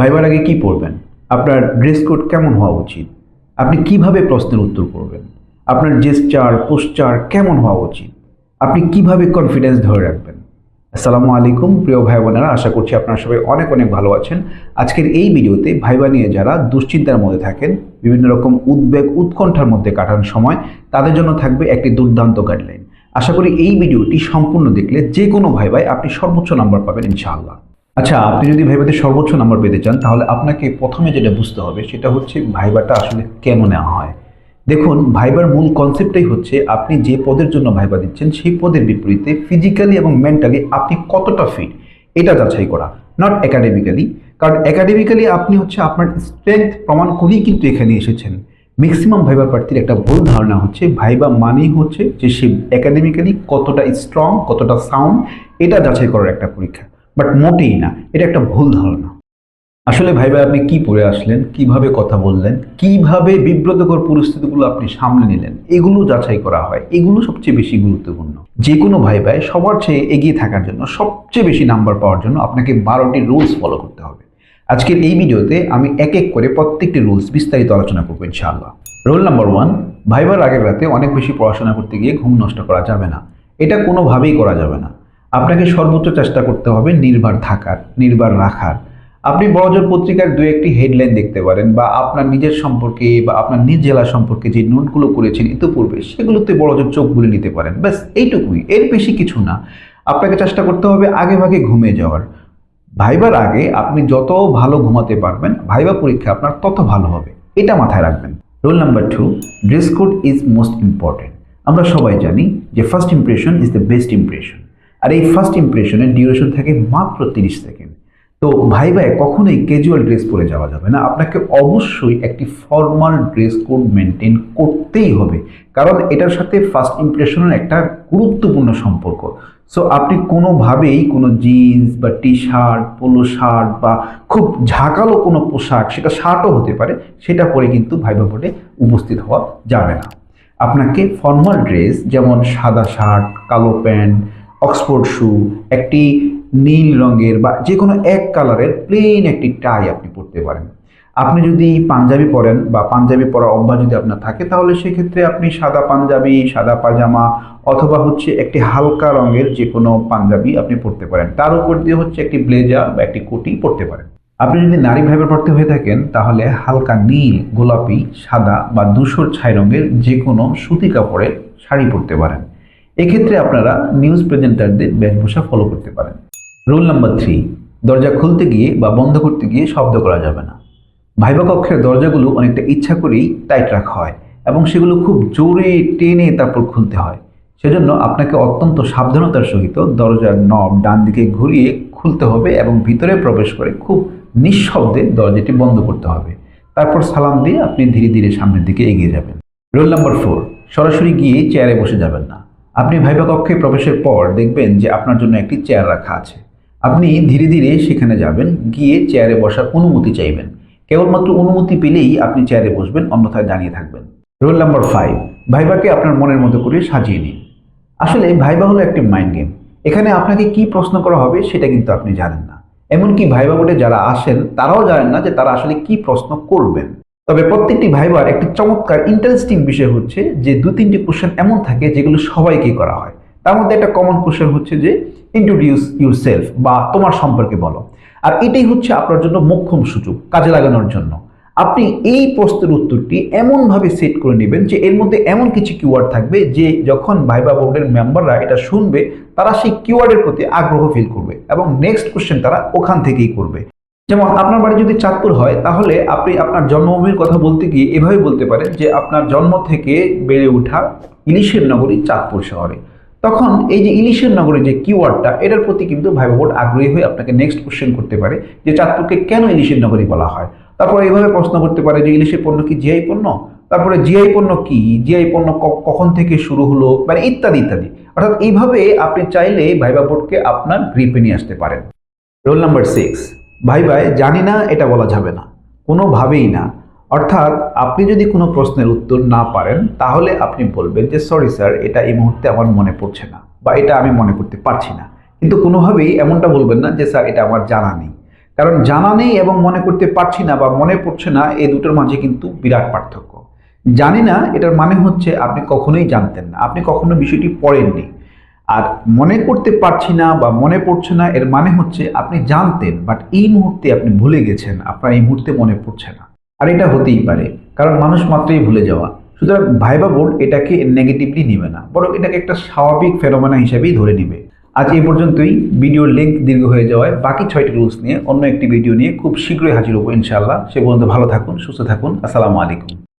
ভাইবার আগে কি পড়বেন? আপনার ড্রেস কোড কেমন হওয়া উচিত? আপনি কীভাবে প্রশ্নের উত্তর করবেন? আপনার জেস্টার পোস্টার কেমন হওয়া উচিত? আপনি কীভাবে কনফিডেন্স ধরে রাখবেন? আসসালামু আলাইকুম, প্রিয় ভাই বোনেরা, আশা করছি আপনারা সবাই অনেক অনেক ভালো আছেন। আজকের এই ভিডিওতে ভাইবা নিয়ে যারা দুশ্চিন্তার মধ্যে থাকেন, বিভিন্ন রকম উদ্বেগ, উৎকণ্ঠার মধ্যে কাটানোর সময়, তাদের জন্য থাকবে একটি দুর্দান্ত গাইডলাইন আশা করি এই ভিডিওটি সম্পূর্ণ দেখলে যে কোনো ভাইবাই আপনি সর্বোচ্চ নাম্বার পাবেন, ইনশাআল্লাহ। আচ্ছা আপনি যদি ভাইবাতে সর্বোচ্চ নাম্বার পেতে চান, তাহলে আপনাকে প্রথমে যেটা বুঝতে হবে, সেটা হচ্ছে ভাইবাটা আসলে কেন নেওয়া হয়। দেখুন, ভাইবার মূল কনসেপ্টটাই হচ্ছে আপনি যে পদের জন্য ভাইবা দিচ্ছেন, সেই পদের বিপরীতে ফিজিক্যালি এবং মেন্টালি আপনি কতটা ফিট এটা যাচাই করা নট একাডেমিক্যালি কারণ একাডেমিক্যালি আপনি হচ্ছে আপনার স্ট্রেংথ প্রমাণ করেই কিন্তু এখানে এসেছেন। ম্যাক্সিমাম ভাইবার প্রার্থীর একটা ভুল ধারণা হচ্ছে, ভাইবা মানেই হচ্ছে যে সে একাডেমিক্যালি কতটা স্ট্রং কতটা সাউন্ড এটা যাচাই করার একটা পরীক্ষা। বাট মোটেই না, এটা একটা ভুল ধারণা। আসলে ভাইবা আপনি কি পড়ে আসলেন? কীভাবে কথা বললেন? কীভাবে বিব্রতকর পরিস্থিতিগুলো আপনি সামলে নিলেন? এগুলো যাচাই করা হয়। এগুলো সবচেয়ে বেশি গুরুত্বপূর্ণ। যে কোনো ভাইবাই সবার চেয়ে এগিয়ে থাকার জন্য সবচেয়ে বেশি নাম্বার পাওয়ার জন্য আপনাকে বারোটি রুলস ফলো করতে হবে। আজকের এই ভিডিওতে আমি এক এক করে প্রত্যেকটি রুলস বিস্তারিত আলোচনা করব ইনশাআল্লাহ। রোল নাম্বার ওয়ান ভাইবার আগের রাতে অনেক বেশি পড়াশোনা করতে গিয়ে ঘুম নষ্ট করা যাবে না। এটা কোনোভাবেই করা যাবে না। আপনাকে সর্বোচ্চ চেষ্টা করতে হবে নির্ভর থাকার, নির্ভর রাখার। আপনি বড়জোর পত্রিকার দু একটি হেডলাইন দেখতে পারেন বা আপনার নিজের সম্পর্কে বা আপনার নিজ জেলা সম্পর্কে যে নোটগুলো করেছেন ইতিপূর্বে, সেগুলোতে বড়জোর চোখ বুলে নিতে পারেন। ব্যাস, এইটুকুই। এর বেশি কিছু না। আপনাকে চেষ্টা করতে হবে আগে ভাগে ঘুমিয়ে যাওয়ার। ভাইবার আগে আপনি যত ভালো ঘুমাতে পারবেন, ভাইবা পরীক্ষা আপনার তত ভালো হবে। এটা মাথায় রাখবেন। Roll number two dress code is most important আমরা সবাই জানি যে first impression is the best impression আর এই ফার্স্ট ইমপ্রেশনের ডিউরেশন থাকে মাত্র তিরিশ সেকেন্ড তো ভাই ভাই, কখনোই ক্যাজুয়াল ড্রেস পরে যাওয়া যাবে না। আপনাকে অবশ্যই একটি ফর্মাল ড্রেস কোড মেনটেন করতেই হবে। কারণ এটার সাথে ফার্স্ট ইমপ্রেশনের একটা গুরুত্বপূর্ণ সম্পর্ক। সো আপনি কোনোভাবেই কোনো জিন্স বা টি শার্ট পোলো শার্ট বা খুব ঝাঁকালো কোনো পোশাক, সেটা শার্টও হতে পারে, সেটা পরে কিন্তু ভাইবা বোর্ডে উপস্থিত হওয়া যাবে না। আপনাকে ফর্মাল ড্রেস যেমন সাদা শার্ট কালো প্যান্ট অক্সফোর্ড শু একটি নীল রঙের বা যে কোনো এক কালারের প্লেন একটি টাই আপনি পরতে পারেন। আপনি যদি পাঞ্জাবি পরেন বা পাঞ্জাবি পরার অভ্যাস যদি আপনার থাকে, তাহলে সেক্ষেত্রে আপনি সাদা পাঞ্জাবি, সাদা পাজামা অথবা হচ্ছে একটি হালকা রঙের যে কোনো পাঞ্জাবি আপনি পরতে পারেন। তার উপর দিয়ে হচ্ছে একটি ব্লেজার বা একটি কোটি পরতে পারেন। আপনি যদি নারী ভাইবার পড়তে হয়ে থাকেন, তাহলে হালকা নীল, গোলাপি, সাদা বা ধূসর ছাই রঙের যে কোনো সুতি কাপড়ের শাড়ি পরতে পারেন। এক্ষেত্রে আপনারা নিউজ প্রেজেন্টারদের বেশভূষা ফলো করতে পারেন। রুল নাম্বার থ্রি দরজা খুলতে গিয়ে বা বন্ধ করতে গিয়ে শব্দ করা যাবে না। ভাইবা কক্ষের দরজাগুলো অনেকটা ইচ্ছা করেই টাইট রাখা হয় এবং সেগুলো খুব জোরে টেনে তারপর খুলতে হয়। সেজন্য আপনাকে অত্যন্ত সাবধানতার সহিত দরজার নব ডান দিকে ঘুরিয়ে খুলতে হবে এবং ভিতরে প্রবেশ করে খুব নিঃশব্দে দরজাটি বন্ধ করতে হবে। তারপর সালাম দিয়ে আপনি ধীরে ধীরে সামনের দিকে এগিয়ে যাবেন। রোল নাম্বার ফোর সরাসরি গিয়ে চেয়ারে বসে যাবেন না। আপনি ভাইবা কক্ষে প্রবেশের পর দেখবেন যে আপনার জন্য একটি চেয়ার রাখা আছে। আপনি ধীরে ধীরে সেখানে যাবেন, গিয়ে চেয়ারে বসার অনুমতি চাইবেন। কেবলমাত্র অনুমতি পেলেই আপনি চেয়ারে বসবেন, অন্যথায় দাঁড়িয়ে থাকবেন। রোল নাম্বার ফাইভ ভাইবাকে আপনার মনের মতো করে সাজিয়ে নিন। আসলে ভাইবা হলো একটি মাইন্ড গেম এখানে আপনাকে কি প্রশ্ন করা হবে সেটা কিন্তু আপনি জানেন না। এমনকি ভাইবা বোর্ডে যারা আসেন, তারাও জানেন না যে তারা আসলে কি প্রশ্ন করবেন। তবে প্রত্যেকটি ভাইবার একটি চমৎকার ইন্টারেস্টিং বিষয় হচ্ছে যে দু তিনটি কোশ্চেন এমন থাকে যেগুলো সবাইকে করা হয়। তার মধ্যে একটা কমন কোশ্চেন হচ্ছে যে ইন্ট্রোডিউস ইউর সেলফ বা তোমার সম্পর্কে বলো। আর এটাই হচ্ছে আপনার জন্য মোক্ষম সুযোগ, কাজে লাগানোর জন্য। আপনি এই প্রশ্নের উত্তরটি এমনভাবে সেট করে নেবেন যে এর মধ্যে এমন কিছু কিওয়ার্ড থাকবে যে যখন ভাইবা বোর্ডের মেম্বাররা এটা শুনবে, তারা সেই কিওয়ার্ডের প্রতি আগ্রহ ফিল করবে এবং নেক্সট কোশ্চেন তারা ওখান থেকেই করবে। যেমন আপনার বাড়ি যদি চাঁদপুর হয়, তাহলে আপনি আপনার জন্মভূমির কথা বলতে গিয়ে এভাবে বলতে পারেন যে আপনার জন্ম থেকে বেড়ে ওঠা ইলিশের নগরী চাঁদপুর শহরে। তখন এই যে ইলিশের নগরী যে কিওয়ার্ডটা এটার প্রতি কিন্তু ভাইবা বোর্ড আগ্রহী হয়ে আপনাকে নেক্সট কোশ্চেন করতে পারে যে চাঁদপুরকে কেন ইলিশের নগরী বলা হয়? তারপরে এইভাবে প্রশ্ন করতে পারে যে ইলিশের পণ্য কি জিআই পণ্য? তারপরে জিআই পণ্য কি? জিআই পণ্য কখন থেকে শুরু হলো? মানে ইত্যাদি ইত্যাদি। অর্থাৎ এইভাবে আপনি চাইলে ভাইবা বোর্ডকে আপনার গ্রিপে নিয়ে আসতে পারেন। রোল নাম্বার সিক্স ভাই ভাই, জানি না, এটা বলা যাবে না। কোনোভাবেই না। অর্থাৎ আপনি যদি কোনো প্রশ্নের উত্তর না পারেন, তাহলে আপনি বলবেন যে, সরি স্যার, এটা এই মুহূর্তে আমার মনে পড়ছে না বা এটা আমি মনে করতে পারছি না। কিন্তু কোনোভাবেই এমনটা বলবেন না যে, স্যার, এটা আমার জানা নেই। কারণ জানা নেই এবং মনে করতে পারছি না বা মনে পড়ছে না, এই দুটোর মাঝে কিন্তু বিরাট পার্থক্য। জানি না, এটার মানে হচ্ছে আপনি কখনোই জানতেন না। আপনি কখনো বিষয়টি পড়েননি। আর মনে করতে পারছি না বা মনে পড়ছে না, এর মানে হচ্ছে আপনি জানতেন বাট এই মুহূর্তে আপনি ভুলে গেছেন, আপনার এই মুহূর্তে মনে পড়ছে না। আর এটা হতেই পারে, কারণ মানুষ মাত্রই ভুলে যাওয়া। সুতরাং ভাইবা বোর্ড এটাকে নেগেটিভলি নেবে না, বরং এটাকে একটা স্বাভাবিক ফেনোমেনা হিসেবেই ধরে নেবে। আজ এই পর্যন্তই ভিডিওর লিঙ্ক দীর্ঘ হয়ে যাওয়ায় বাকি ছয়টি রুলস নিয়ে অন্য একটি ভিডিও নিয়ে খুব শীঘ্রই হাজির হব ইনশাআল্লাহ। সে পর্যন্ত ভালো থাকুন, সুস্থ থাকুন, আসসালামু আলাইকুম।